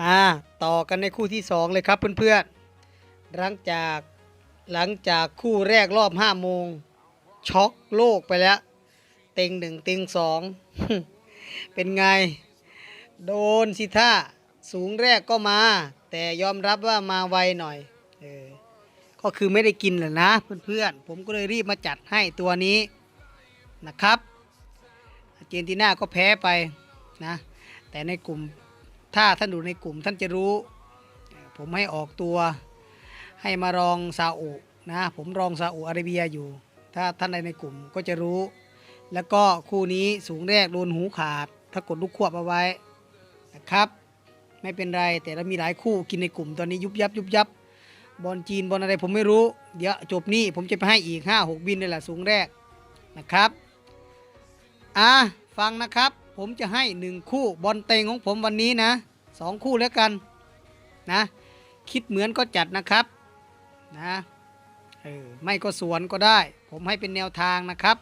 มาต่อกันในคู่ที่สองเลยครับเพื่อนๆ หลังจากหลังจากคู่แรกรอบห้าโมงช็อกโลกไปแล้ว เต็งหนึ่งเต็งสองเป็นไง โดนสิท่าสูงแรกก็มา แต่ยอมรับว่ามาไวหน่อยเออก็คือไม่ได้กินแหละนะเพื่อนๆ ผมก็เลยรีบมาจัดให้ตัวนี้นะครับอาร์เจนตินาก็แพ้ไปนะ แต่ในกลุ่ม ถ้าท่านดูในกลุ่มท่านจะรู้ ผมให้ออกตัวให้มารองซาอุนะผมรองซาอุอาระเบียอยู่ ถ้าท่านใดในกลุ่มก็จะรู้ แล้วก็คู่นี้สูงแรกโดนหูขาด ถ้ากดลูกควบเอาไว้นะครับ ไม่เป็นไรแต่เรามีหลายคู่กินในกลุ่มตอนนี้ยุบยับยุบยับบอลจีนบอลอะไรผมไม่รู้ เดี๋ยวจบนี่ผมจะไปให้อีก 5 6 บินนี่แหละสูงแรกนะครับ อะฟังนะครับ ผมจะให้หนึ่งคู่บอลเตงของผมวันนี้นะสองคู่แล้วกันนะ คิดเหมือนก็จัดนะครับนะเออไม่ก็สวนก็ได้ ผมให้เป็นแนวทางนะครับ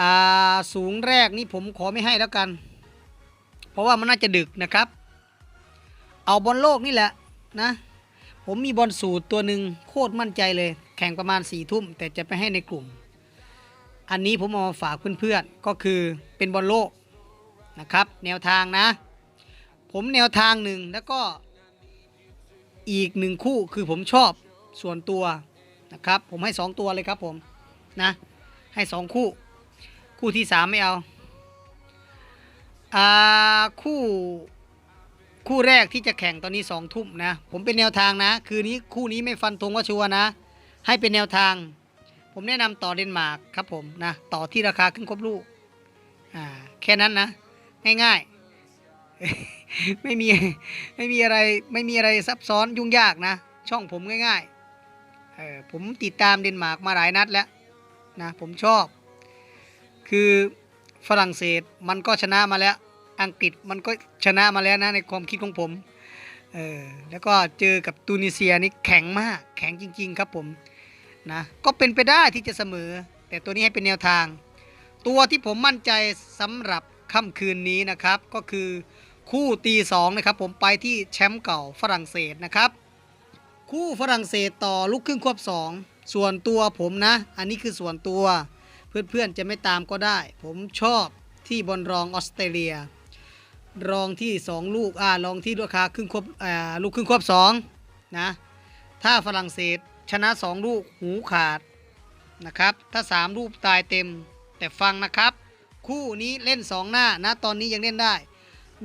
อ่าสูงแรกนี่ผมขอไม่ให้แล้วกัน เพราะว่ามันน่าจะดึกนะครับ เอาบอลโลกนี่แหละนะ ผมมีบอลสูตรตัวหนึ่งโคตรมั่นใจเลย แข่งประมาณสี่ทุ่มแต่จะไปให้ในกลุ่ม อันนี้ผมเอามาฝากเพื่อนๆก็คือเป็นบอลโลกนะครับ แนวทางนะ ผมแนวทางหนึ่งแล้วก็อีกหนึ่งคู่คือผมชอบส่วนตัวนะครับ ผมให้สองตัวเลยครับผมนะให้สองคู่ คู่ที่สามไม่เอาอ่าคู่คู่แรกที่จะแข่งตอนนี้สองทุ่มนะ ผมเป็นแนวทางนะ คืนนี้คู่นี้ไม่ฟันธงว่าชัวนะ ให้เป็นแนวทาง ผมแนะนำต่อเดนมาร์กครับผมนะต่อที่ราคาขึ้นครบลูกอ่าแค่นั้นนะ ง่ายๆ ไม่มีไม่มีอะไรไม่มีอะไรซับซ้อนยุ่งยากนะ ช่องผมง่ายๆเออผมติดตามเดนมาร์กมาหลายนัดแล้วนะผมชอบ คือฝรั่งเศสมันก็ชนะมาแล้ว อังกฤษมันก็ชนะมาแล้วนะในความคิดของผมเออแล้วก็เจอกับตูนิเซียนี่แข็งมากแข็งจริง ๆ ครับผม นะก็เป็นไปได้ที่จะเสมอ แต่ตัวนี้ให้เป็นแนวทาง ตัวที่ผมมั่นใจสำหรับค่ำคืนนี้นะครับ ก็คือคู่ตีสองนะครับ ผมไปที่แชมป์เก่าฝรั่งเศสนะครับ คู่ฝรั่งเศสต่อลูกครึ่งควบสองส่วนตัวผมนะ อันนี้คือส่วนตัว เพื่อนๆจะไม่ตามก็ได้ ผมชอบที่บอลรองออสเตรเลีย รองที่ 2 ลูกอ่ารองที่ราคาครึ่งควบลูกครึ่งควบ2นะถ้าฝรั่งเศส ชนะ 2 ลูกหูขาดนะครับ ถ้า 3 ลูกตายเต็ม แต่ฟังนะครับ คู่นี้เล่น 2 หน้านะตอนนี้ยังเล่นได้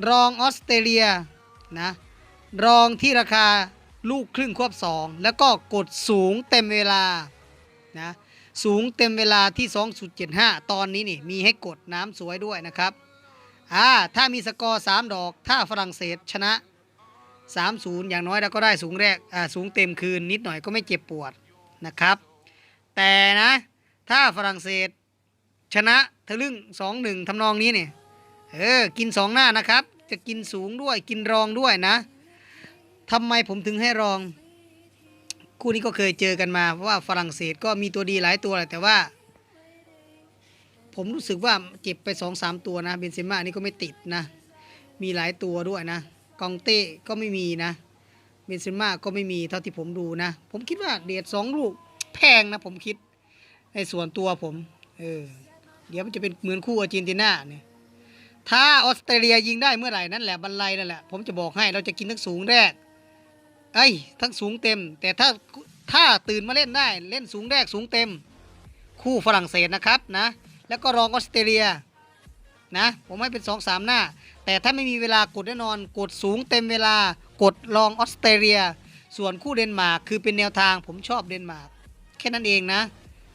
รองออสเตรเลียนะรองที่ราคาลูกครึ่งควบ 2 แล้วก็กดสูงเต็มเวลานะสูงเต็มเวลาที่ 2.75 ตอนนี้นี่มีให้กดน้ำสวยด้วยนะครับอ่าถ้ามีสกอร์ 3 ดอก ถ้าฝรั่งเศสชนะ 3-0 อย่างน้อยเราก็ได้สูงแรกอ่าสูงเต็มคืนนิดหน่อยก็ไม่เจ็บปวดนะครับ แต่นะถ้าฝรั่งเศสชนะทะลึ่ง2-1ทำนองนี้เนี่ยเออกิน 2 หน้านะครับ จะกินสูงด้วยกินรองด้วยนะทำไมผมถึงให้รอง คู่นี้ก็เคยเจอกันมา เพราะว่าฝรั่งเศสก็มีตัวดีหลายตัวแหละแต่ว่า ผมรู้สึกว่าเจ็บไปสองสามตัวนะเบนเซม่านี่ก็ไม่ติดนะ มีหลายตัวด้วยนะ กองเต้ก็ไม่มีนะเบนเซม่าก็ไม่มีเท่าที่ผมดูนะ ผมคิดว่าเดทสองลูกแพงนะผมคิดในส่วนตัวผม เออ เดี๋ยวมันจะเป็นเหมือนคู่อาร์เจนตินาเนี่ย ถ้าออสเตรเลียยิงได้เมื่อไหร่นั่นแหละบรรลัยนั่นแหละ ผมจะบอกให้เราจะกินทั้งสูงแรกเอ้ยทั้งสูงเต็ม แต่ถ้าถ้าตื่นมาเล่นได้เล่นสูงแรกสูงเต็ม คู่ฝรั่งเศสนะครับนะ แล้วก็รองออสเตรเลีย นะ ผมให้เป็น2อสามหน้า แต่ถ้าไม่มีเวลากดแน่นอน กดสูงเต็มเวลากดรองออสเตรเลีย ส่วนคู่เดนมาร์กคือเป็นแนวทางผมชอบเดนมาร์กแค่นั้นเองนะ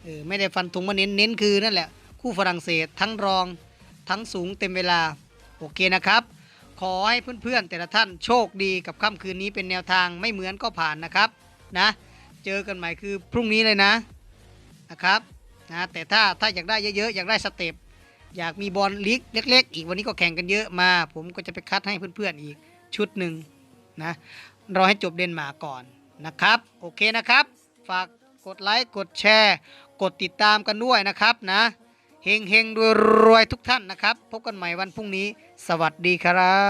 เออไม่ได้ฟันธงมาเน้นเน้นคือนั่นแหละ คู่ฝรั่งเศสทั้งรองทั้งสูงเต็มเวลา โอเคนะครับ ขอให้เพื่อนๆแต่ละท่านโชคดีกับค่ำคืนนี้เป็นแนวทางไม่เหมือนก็ผ่านนะครับนะ เจอกันใหม่คือพรุ่งนี้เลยนะนะครับนะแต่ถ้าถ้าอยากได้เยอะๆ อยากได้สเต็ป อยากมีบอลลีกเล็ก ๆ อีกวันนี้ก็แข่งกันเยอะมา ผมก็จะไปคัดให้เพื่อนๆอีกชุดหนึ่งนะรอให้จบเดนมาร์กก่อนนะครับ โอเคนะครับ ฝากกดไลค์กดแชร์ กดติดตามกันด้วยนะครับนะเฮงเฮงรวยรวยทุกท่านนะครับ พบกันใหม่วันพรุ่งนี้ สวัสดีครับ